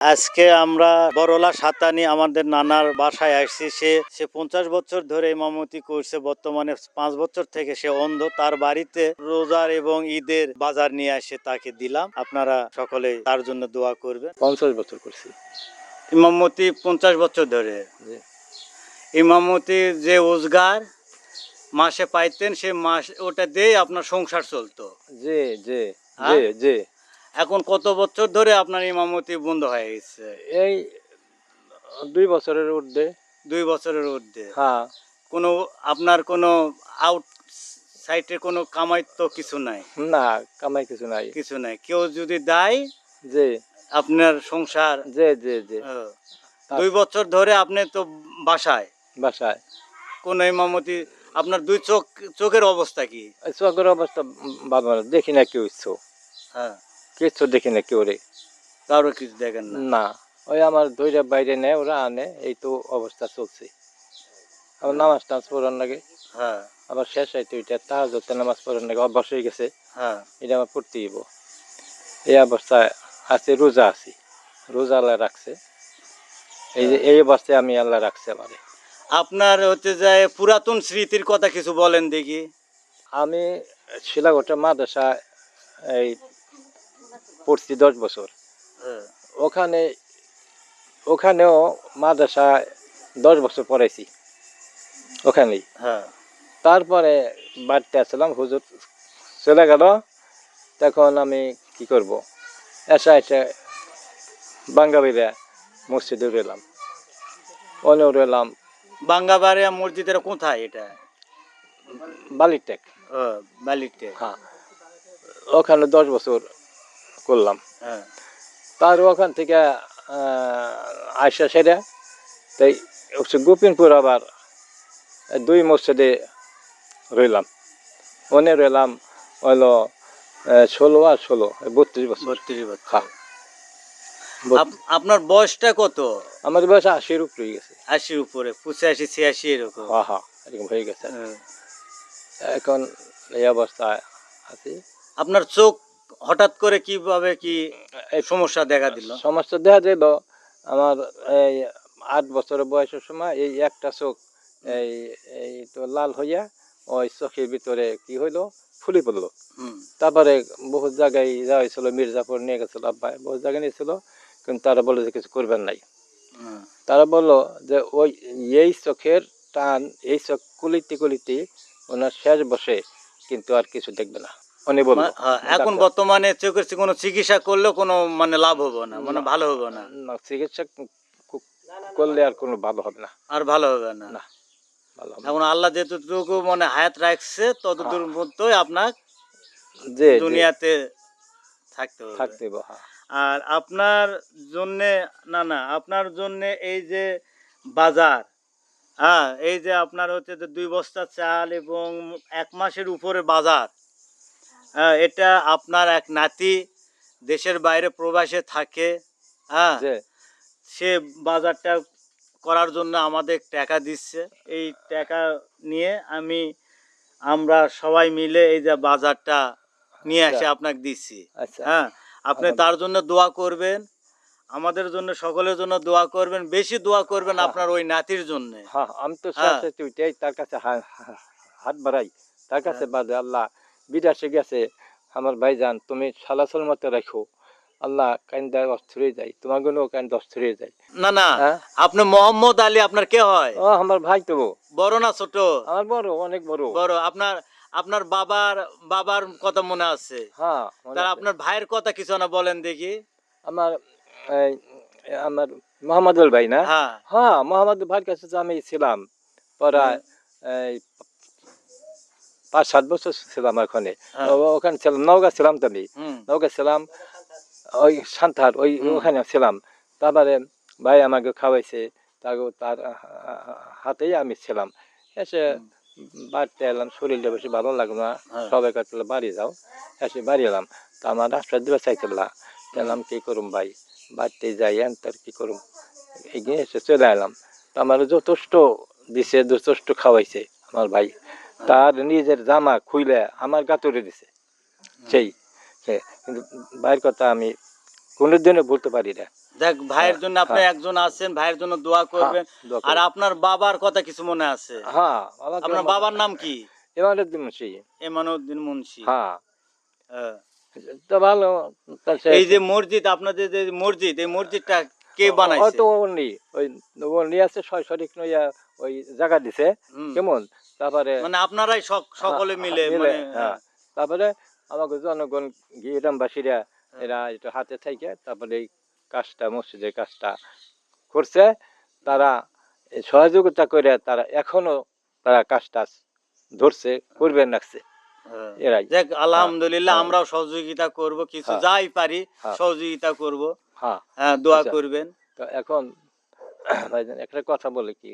আজকে আমরা বড়লা সাতানি আমাদের নানার বাসায় আসছি। সে সে পঞ্চাশ বছর ধরে ইমামতি করছে। বর্তমানে পাঁচ বছর থেকে সে অন্ধ। তার বাড়িতে রোজার এবং ঈদের বাজার নিয়ে এসে তাকে দিলাম। আপনারা সকলে তার জন্য দোয়া করবেন। পঞ্চাশ বছর করছি। ইমামতি পঞ্চাশ বছর ধরে। জি। ইমামতির যে রোজগার মাসে পাইতেন সে মাস ওটা দিয়ে আপনার সংসার চলতো। জি জি হ্যাঁ? জি জি। এখন কত বছর ধরে আপনার ইমামতি বন্ধ হয়ে গেছে? এই দুই বছরের ঊর্ধ্বে। দুই বছরের ঊর্ধ্বে? হ্যাঁ। কোনো আপনার কোনো আউট সাইটে কোনো কামাই তো কিছু নাই? না কামাই কিছু নাই। কিছু নাই। কেউ যদি দেয় যে আপনার সংসার যে যে যে দুই বছর ধরে আপনি তো বাসায়? বাসায়। কোন ইমামতি আপনার দুই চোখ চোখের অবস্থা কি? চোখের অবস্থা না। দেখি না কেউ ইচ্ছু হ্যাঁ। কিচ্ছু দেখি না কেউ রে কারও কিছু দেখেন না? না। ওই আমার দইটা বাইরে নেয় ওরা আনে এই তো অবস্থা চলছে। আবার নামাজ টামাজ পড়ার লাগে হ্যাঁ। আবার শেষ হয়তো ওইটা তাহাজ নামাজ পড়ার লাগে অভ্যাস হয়ে গেছে। হ্যাঁ। এটা আমার পড়তে দিব এই অবস্থায় আছে রোজা আছি। রোজা আল্লাহ রাখছে। এই যে এই অবস্থায় আমি আল্লাহ রাখছে আমারে। আপনার হচ্ছে যে পুরাতন স্মৃতির কথা কিছু বলেন দেখি। আমি শিলাঘটা মাদ্রাসা এই পড়ছি দশ বছর। হ্যাঁ। ওখানে ওখানেও মাদ্রাসায় দশ বছর পড়াইছি। ওখানেই। হ্যাঁ। তারপরে বাড়িতে আসলাম হুজুর চলে গেল। তখন আমি কি করব? এসে এসে বাঙ্গাবিরা মসজিদে রইলাম। ওনেও রইলাম বাঙ্গাবাড়িয়া মসজিদের কোথায় এটা? বালিটেক ও বালিতে হ্যাঁ। ওখানে দশ বছর করলাম। হ্যাঁ। তার ওখান থেকে আয়সা সেরা তাই হচ্ছে গোপিনপুর আবার দুই মসজিদে রইলাম। ওনে রইলাম হলো ষোলো আর ষোলো বত্রিশ বছর। বত্রিশ বছর। হ্যাঁ। আপ- আপনার বয়সটা কত? আমার বয়স আশির উপরে গেছে। আশির উপরে পঁচাশি ছিয়াশি এরকম। হ্যাঁ হ্যাঁ এরকম হয়ে গেছে। এখন এই অবস্থায় আছি। আপনার চোখ হঠাৎ করে কীভাবে কি এই সমস্যা দেখা দিল? সমস্যা দেখা দিল আমার এই আট বছরের বয়সের সময় এই একটা চোখ এই এই তো লাল হইয়া ওই চোখের ভিতরে কি হইল? ফুলি পড়ল। তারপরে বহুত জায়গায় যাওয়া হয়েছিল মির্জাপুর নিয়ে গেছিল আব্বাই বহুত জায়গায় নিয়েছিল কিন্তু তারা বলে যে কিছু করবেন নাই। তারা বলল যে ওই এই চোখের টান এই চোখ কুলিতে কুলিতে ওনার শেষ বসে কিন্তু আর কিছু দেখবে না। বলল। মা- হ্যাঁ, এখন বর্তমানে চোখের কোনো চিকিৎসা করলেও কোনো মানে লাভ হবে না মানে ভালো হবে না। না চিকিৎসা করলে আর কোনো ভালো হবে না। আর ভালো হবে না। না। এখন আল্লাহ যেতটুকু মানে হায়াত রাখছে ততদূর মধ্যই আপনার যে দুনিয়াতে থাকতে হবে। থাকতে হবে, হ্যাঁ। আর আপনার জন্যে না না আপনার জন্যে এই যে বাজার হ্যাঁ এই যে আপনার হচ্ছে যে দুই বস্তা চাল এবং এক মাসের উপরে বাজার হ্যাঁ এটা আপনার এক নাতি দেশের বাইরে প্রবাসে থাকে হ্যাঁ। সে বাজারটা করার জন্য আমাদের টাকা দিচ্ছে। এই টাকা নিয়ে আমি আমরা সবাই মিলে এই যে বাজারটা নিয়ে এসে আচ্ছা। আপনাকে দিচ্ছি আচ্ছা। হ্যাঁ। আপনি তার জন্য দোয়া করবেন আমাদের জন্য সকলের জন্য দোয়া করবেন বেশি দোয়া করবেন হ্যাঁ। আপনার ওই নাতির জন্য। হ্যাঁ আমি তো হ্যাঁ। তার কাছে হাত বাড়াই। তার কাছে বাদে আল্লাহ বিদেশে গেছে। আমার ভাইজান তুমি সালাসল মতো রাখো। আল্লাহ কাইন্দা অস্থির হয়ে যায় তোমারগুলো কাইন্দা অস্থির হয়ে যায় না না হ্যাঁ? আপনি মোহাম্মদ আলী আপনার কে হয়? ও আমার ভাই তো। বড় না ছোট? আমার বড় অনেক বড়। বড় আপনার আপনার বাবার বাবার কথা মনে আছে? হ্যাঁ তার আপনার ভাইয়ের কথা কিছু না বলেন দেখি। আমার আমার মোহাম্মদুল ভাই না? হ্যাঁ। হ্যাঁ মোহাম্মদ ভাইয়ের কাছে আমি ছিলাম এই পাঁচ সাত বছর ছিলাম ওখানে। হ্যাঁ। ওখানে ছিলাম নওগাঁ ছিলাম তো আমি নৌকা ছিলাম ওই সান্তার ওই ওখানে ছিলাম। তারপরে ভাই আমাকে খাওয়াইছে তাকে তার হাতেই আমি ছিলাম। এসে বাড়িতে এলাম শরীরটা বেশি ভালো লাগল না। হ্যাঁ। সবাই কাটলে বাড়ি যাও। এসে বাড়ি এলাম। তা আমার রাস্তা দিবে চাইছিল না এলাম কি করুম ভাই? বাড়িতে যাই এন তার কি করুম? এগিয়ে এসে চলে এলাম। তা আমার যথেষ্ট দিছে যথেষ্ট খাওয়াইছে আমার ভাই। তার নিজের জামা খুইলে আমার গাতুরে দিছে। সেই কিন্তু ভাইয়ের কথা আমি কোনোদিনও বলতে পারি না। দেখ ভাইয়ের জন্য আপনি হ্যাঁ। একজন আছেন ভাইয়ের জন্য দোয়া করবেন। আর আপনার বাবার কথা কিছু মনে আছে? হ্যাঁ আপনার বাবার নাম কি? মুন্সি। এমানুদ্দিন মুন্সি। হ্যাঁ। হ্যাঁ। তো ভালো এই যে মসজিদ আপনাদের যে মসজিদ এই মসজিদটা কে বানাইছে? হয়তো উনি ওই উনি আছে ছয় শরিক নইয়া ওই জায়গা দিছে। কেমন? তারপরে মানে আপনারাই সক- সকলে হ্যাঁ, মিলে মানে হ্যাঁ। তারপরে আমাকে জনগণ গ্রামবাসীরা এরা একটু হাতে থেকে তারপরে এই কাজটা মসজিদের কাজটা করছে তারা সহযোগিতা করে তারা এখনও তারা কাজটা ধরছে করবেন রাখছে হ্যাঁ। এরাই দেখ আলহামদুলিল্লাহ হ্যাঁ। আমরাও সহযোগিতা করব কিছু হ্যাঁ। যাই পারি হ্যাঁ। সহযোগিতা করব হ্যাঁ হ্যাঁ দোয়া আচ্ছা। করবেন তো এখন একটা কথা বলে কি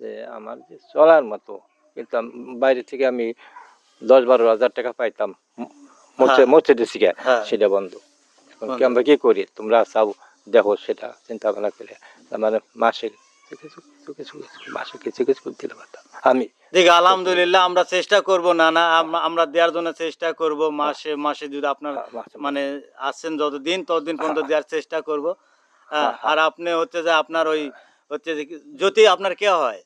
যে আমার যে চলার মতো কিন্তু বাইরে থেকে আমি দশ বারো হাজার টাকা পাইতাম হ্যাঁ। মসজিদে শিখে হ্যাঁ। সেটা বন্ধ। এখন কি আমরা কি করি? তোমরা চাও দেখো সেটা চিন্তা ভাবনা করে। মানে মাসে আমি। দেখ আলহামদুলিল্লাহ আমরা চেষ্টা করব না না আমরা দেওয়ার জন্য চেষ্টা করব মাসে মাসে যদি আপনার হ্যাঁ, মানে আছেন যতদিন ততদিন পর্যন্ত দেওয়ার চেষ্টা করব। হ্যাঁ, আর আপনি হচ্ছে যে আপনার ওই হচ্ছে যে কি- আপনার কে হয়?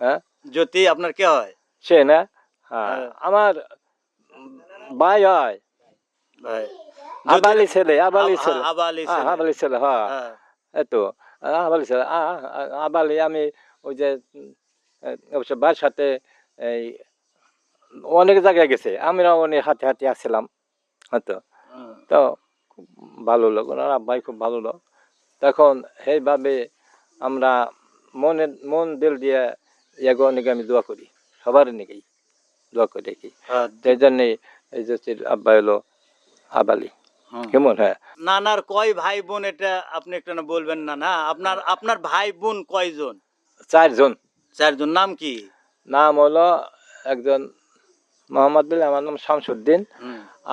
হ্যাঁ? জ্যোতি আপনার কে হয়? সে না? হ্যাঁ। হ্যাঁ। আমার ভাই হয়। ভাই। আবালি ছেলে আবালি ছেলে। আবালি হ্যাঁ, ছেলে। আবালি ছেলে হ্যাঁ। এতো আবালি ছেলে। আবালি আমি ওই যে অবশ্য বাবার সাথে এই অনেক জায়গায় গেছে। আমরা অনেক হাতে হাতে আসছিলাম। হয়তো তো খুব ভালো লোক ওনার আব্বাই খুব ভালো লোক। তখন সেইভাবে আমরা মনে মন দিল দিয়ে এগো অনেকে আমি দোয়া করি। সবার নাকি দোয়া করি হ্যাঁ, সেই জন্যে এই যে আব্বা হলো আবালি কেমন? হ্যাঁ। নানার কয় ভাই বোন এটা আপনি একটু না বলবেন না না? আপনার আপনার ভাই বোন কয়জন? চারজন। চারজন। নাম কি? নাম হলো একজন মোহাম্মদ বিল আমার নাম শামসুদ্দিন।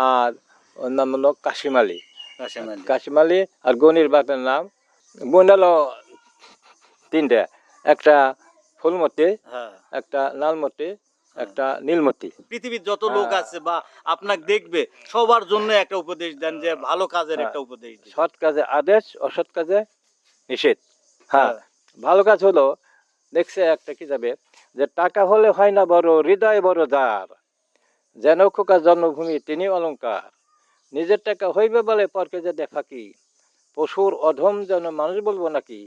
আর ওর নাম হলো কাশিম আলী। কাশিম আলী আর গনির বাপের নাম। বোন হলো তিনটে। একটা ফুলমতি হ্যাঁ। একটা লালমতি একটা নীলমতি। পৃথিবীর যত লোক হ্যাঁ। আছে বা আপনাকে দেখবে সবার জন্য একটা উপদেশ দেন যে ভালো কাজের হ্যাঁ। একটা উপদেশ সৎ কাজে আদেশ অসৎ কাজে নিষেধ। হ্যাঁ। হ্যাঁ। ভালো কাজ হলো দেখছে একটা কি যাবে যে টাকা হলে হয় না বড় হৃদয় বড় যার। যেন খোকা জন্মভূমি তিনি অলংকার। নিজের টাকা হইবে বলে পরকে যে দেখা কি? পশুর অধম যেন মানুষ বলব নাকি?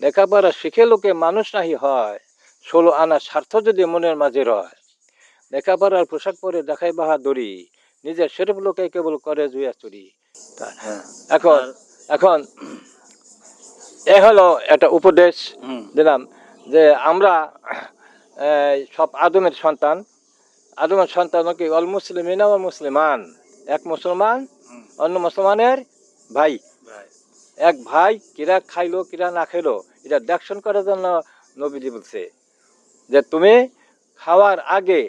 লেখাপড়া শিখে লোকে মানুষ নাহি হয় ষোলো আনা স্বার্থ যদি মনের মাঝে রয় লেখাপড়ার পোশাক পরে দেখাই বাহা বাহাদুরি নিজের শরীফ লোকে কেবল করে জুয়া চুরি হ্যাঁ। এখন এখন এ হলো একটা উপদেশ দিলাম যে আমরা সব আদমের সন্তান আদমের সন্তান কি অল মুসলিমিন মুসলিমান এক মুসলমান অন্য মুসলমানের ভাই। এক ভাই কিরা খাইলো, কিরা না খাইলো, এটা দেখশন করার জন্য নবীজি বলছে যে, তুমি খাওয়ার আগে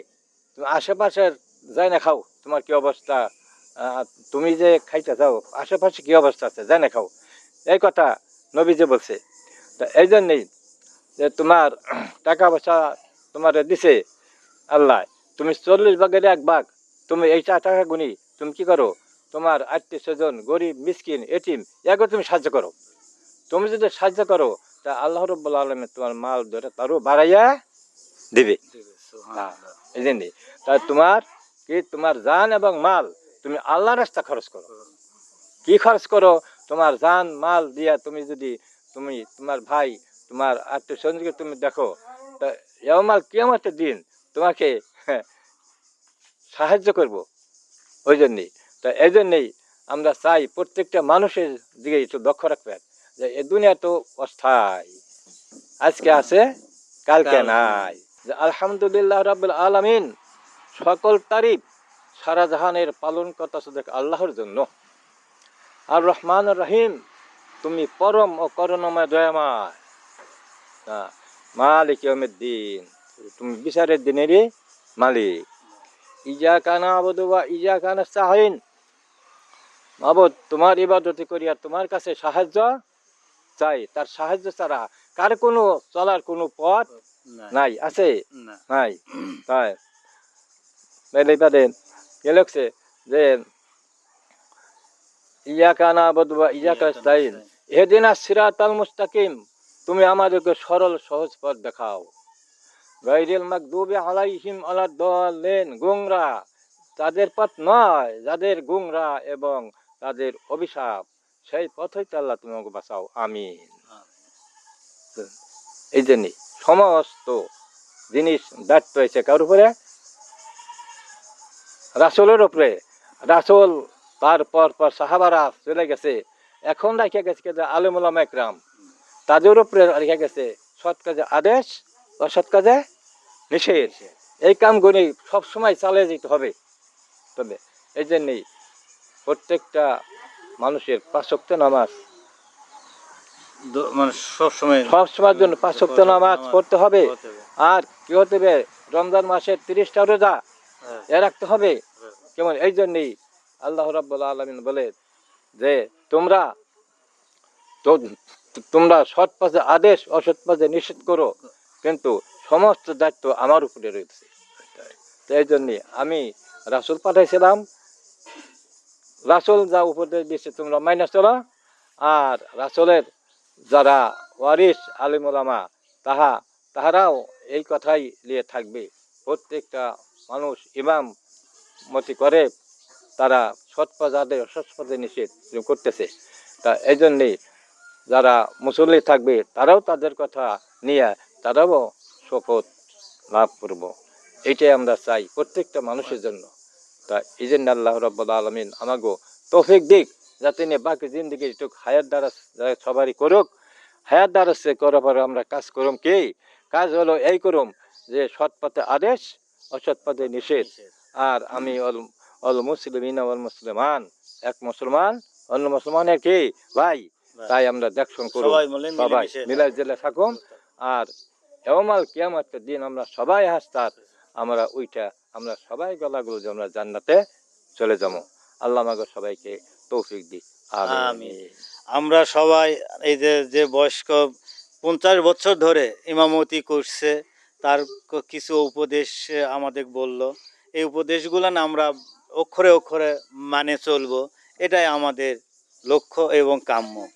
তুমি আশেপাশের যাই না খাও, তোমার কি অবস্থা? তুমি যে খাইতে যাও আশেপাশে কি অবস্থা আছে? যাই না খাও। এই কথা নবীজি বলছে। তা এই জন্যেই যে তোমার টাকা পয়সা তোমার দিছে আল্লাহ, তুমি চল্লিশ ভাগের এক ভাগ, তুমি এই টাকা গুনি, তুমি কি করো? তোমার আত্মীয় স্বজন গরিব মিসকিন এটিম একে তুমি সাহায্য করো। তুমি যদি সাহায্য করো তা আল্লাহ রব্বুল আলমে তোমার মাল ধরে তারও বাড়াইয়া দিবে। এই জন্যে তা তোমার কি তোমার জান এবং মাল তুমি আল্লাহ রাস্তা খরচ করো। কি খরচ করো? তোমার জান মাল দিয়া তুমি যদি তুমি তোমার ভাই তোমার আত্মীয় স্বজনকে তুমি দেখো তা এও মাল কিয়ামতের দিন তোমাকে হ্যাঁ, সাহায্য করব। ওই জন্যেই তা এই জন্যেই আমরা চাই প্রত্যেকটা মানুষের দিকে একটু লক্ষ্য রাখবে যে এ দুনিয়া তো অস্থায়ী। আজকে আছে কালকে কাল নাই। যে আলহামদুলিল্লাহ রাব্বুল আলামিন সকল তারিফ সারা জাহানের পালন কর্তা শুধু আল্লাহর জন্য। আর রহমান রহিম তুমি পরম ও করুণময় দয়াময়। মালিক দিন তুমি বিচারের দিনেরই মালিক। ইজা কানা আবদুবা ইজা কানা সাহিন মাবদ তোমার ইবাদতি করি আর তোমার কাছে সাহায্য চাই। তার সাহায্য ছাড়া কার কোনো চলার কোনো পথ নাই। আছে? নাই। তাই। গেলছে যে বদবা সিরাতাল মুস্তাকিম। তুমি আমাদেরকে সরল সহজ পথ দেখাও। গাইরিল মাকদুবি আলাইহিম আলাদ দলেন গুংরা তাদের পথ নয় যাদের গুংরা এবং তাদের অভিশাপ। সেই পথ হইতে আল্লাহ তুমি আমাকে বাঁচাও। আমিন। এই জন্যই সমস্ত জিনিস দায়িত্ব হয়েছে কার উপরে? রাসুলের উপরে। রাসুল তার পর সাহাবারা চলে গেছে। এখন রেখে গেছে কিন্তু আলমুলাম একরাম। তাদের উপরে রেখে গেছে সৎ কাজে আদেশ অসৎ কাজে নিষেধ। এই কামগুলি সবসময় চালিয়ে যেতে হবে। তবে এই জন্যেই প্রত্যেকটা মানুষের পাঁচক্ত নামাজ। মানে সবসময় সব সময়ের জন্য পাঁচক্ত নামাজ পড়তে হবে। আর কি হতে হবে? রমজান মাসের তিরিশটা রোজা হ্যাঁ, এ রাখতে হবে। হ্যাঁ। কেমন? এই জন্যই আল্লাহ রাব্বুল আলমিন বলে যে তোমরা তো তোমরা সৎ পথে আদেশ অসৎ পথে নিষেধ করো। কিন্তু সমস্ত দায়িত্ব আমার উপরে রয়েছে। এই জন্যে আমি রাসুল পাঠাইছিলাম রাসুল যা উপদেশ দিচ্ছে তোমরা মাইনে চলো, আর রাসুলের যারা ওয়ারিস আলিমুলামা তাহা, তাহারাও এই কথাই নিয়ে থাকবে। প্রত্যেকটা মানুষ ইমাম মতি করে, তারা সৎ পদার্থে অসৎ নিষেধ করতেছে। তা এই জন্যেই যারা মুসল্লি থাকবে, তারাও তাদের কথা নিয়ে, তারাও শপথ লাভ করব। এটাই আমরা চাই প্রত্যেকটা মানুষের জন্য। তা এই জন্য আল্লাহ রব্বুল আলমিন আমাগো তৌফিক দিক যাতে নিয়ে বাকি জিন্দগি একটু হায়াত দ্বারা সবারই করুক। হায়াত দ্বারা সে করার পরে আমরা কাজ করুম কি? কাজ হলো এই করুম যে সৎ পথে আদেশ অসৎ পথে নিষেধ। আর আমি অল অল মুসলিমিন অল মুসলমান। এক মুসলমান অন্য মুসলমানের কি? ভাই। তাই আমরা দেখশন করুন সবাই মিলাই জেলে থাকুন আর এওমাল কিয়ামতের দিন আমরা সবাই হাসতার। আমরা ওইটা, আমরা সবাই গলাগুলো আমরা জান্নাতে চলে যাব। আল্লাহ আমাকে সবাইকে তৌফিক দিক। আমিন। আমরা সবাই এই যে যে বয়স্ক পঞ্চাশ বছর ধরে ইমামতি করছে, তার কিছু উপদেশ আমাদের বলল। এই উপদেশগুলো না আমরা অক্ষরে অক্ষরে মানে চলবো। এটাই আমাদের লক্ষ্য এবং কাম্য।